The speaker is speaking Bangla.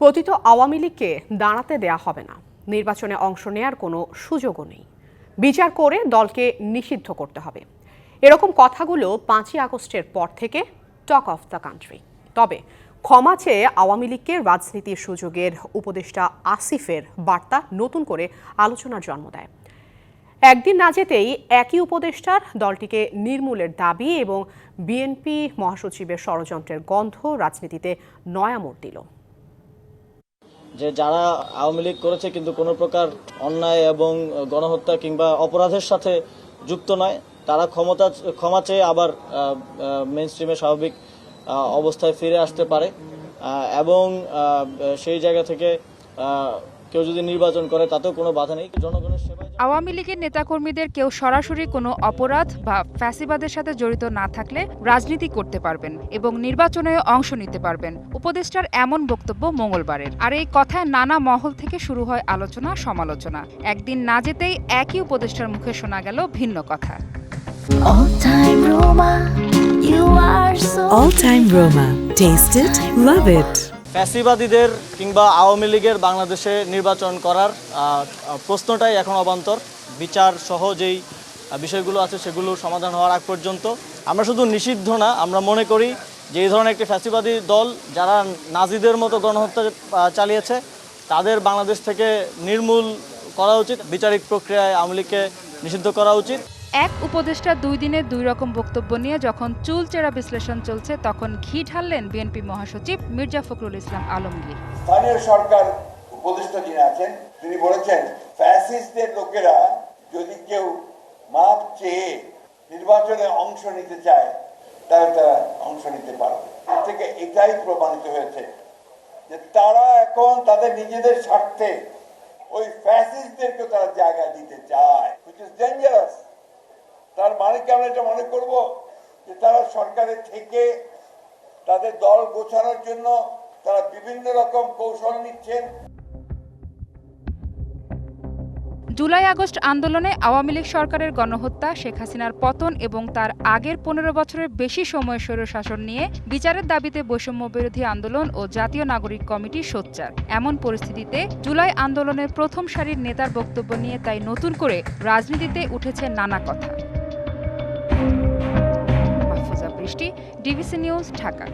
পতিত আওয়ামী লীগকে দাঁড়াতে দেয়া হবে না। নির্বাচনে অংশ নেয়ার কোনো সুযোগও নেই। বিচার করে দলকে নিষিদ্ধ করতে হবে। এরকম কথাগুলো পাঁচই আগস্টের পর থেকে টক অফ দ্য কান্ট্রি। তবে ক্ষমা চেয়ে আওয়ামী লীগকে রাজনীতির সুযোগের উপদেষ্টা আসিফের বার্তা নতুন করে আলোচনার জন্ম দেয়। একদিন না যেতেই একই উপদেষ্টার দলটিকে নির্মূলের দাবি এবং বিএনপি মহাসচিবের ষড়যন্ত্রের গন্ধ রাজনীতিতে নয়া মোড় দিল। যে যারা আওয়ামী লীগ করেছে কিন্তু কোনো প্রকার অন্যায় এবং গণহত্যা কিংবা অপরাধের সাথে যুক্ত নয়, তারা ক্ষমতা, ক্ষমা চেয়ে আবার মেন স্ট্রিমে স্বাভাবিক অবস্থায় ফিরে আসতে পারে। এবং সেই জায়গা থেকে কেউ যদি নির্বাচন করে তাতেও কোনো বাধা নেই। জনগণের সেবায় আওয়ামী লীগের নেতাকর্মীদের কেউ সরাসরি কোনো অপরাধ বা ফ্যাসিবাদের সাথে জড়িত না থাকলে রাজনীতি করতে পারবেন এবং নির্বাচনে অংশ নিতে পারবেন উপদেষ্টার এমন বক্তব্য মঙ্গলবারের আর এই কথায় নানা মহল থেকে শুরু হয় আলোচনা সমালোচনা একদিন না যেতেই একই উপদেষ্টার মুখে শোনা গেল ভিন্ন কথা All time Roma, you are so All Time Roma. Taste it, love it. ফ্যাসিবাদীদের কিংবা আওয়ামী লীগের বাংলাদেশে নির্বাচন করার প্রশ্নটাই এখন অবান্তর। বিচার সহ যেই বিষয়গুলো আছে সেগুলো সমাধান হওয়ার আগ পর্যন্ত আমরা শুধু নিষিদ্ধ না, আমরা মনে করি যে এই ধরনের একটি ফ্যাসিবাদী দল যারা নাজিদের মতো গণহত্যা চালিয়েছে, তাদের বাংলাদেশ থেকে নির্মূল করা উচিত। বিচারিক প্রক্রিয়ায় আওয়ামী লীগকে নিষিদ্ধ করা উচিত। এক উপদেষ্টা দুই দিনে দুই রকম বক্তব্য নিয়ে যখন চুলচেরা বিশ্লেষণ চলছে, তখন ঘি ঢাললেন বিএনপি মহাসচিব মির্জা ফখরুল ইসলাম আলমগীর। স্থানীয় সরকার উপদেষ্টা যিনি আছেন, তিনি বলেছেন, ফ্যাসিস্টদের লোকেরা যদি কেউ মাপ চেয়ে নির্বাচনে অংশ নিতে চায়, তাহলে তারা অংশ নিতে পারবে। থেকে এটাই প্রমাণিত হয়েছে যে তারা এখন তাদের নিজেদের স্বার্থে ওই ফ্যাসিস্টদেরকে তারা জায়গা দিতে চায় হুইচ ইজ ডেঞ্জারাস মানে কি আমরা এটা মনে করব যে তারা সরকারের থেকে তাদের দল গোছানোর জন্য তারা বিভিন্ন রকম কৌশল নিচ্ছেন। জুলাই আগস্ট আন্দোলনে আওয়ামী লীগ সরকারের গণহত্যা, শেখ হাসিনার পতন এবং তার আগের পনেরো বছরের বেশি সময় স্বৈরশাসন নিয়ে বিচারের দাবিতে বৈষম্য বিরোধী আন্দোলন ও জাতীয় নাগরিক কমিটি সোচ্চার। এমন পরিস্থিতিতে জুলাই আন্দোলনের প্রথম সারির নেতার বক্তব্য নিয়ে তাই নতুন করে রাজনীতিতে উঠেছে নানা কথা। DBC news Dhaka.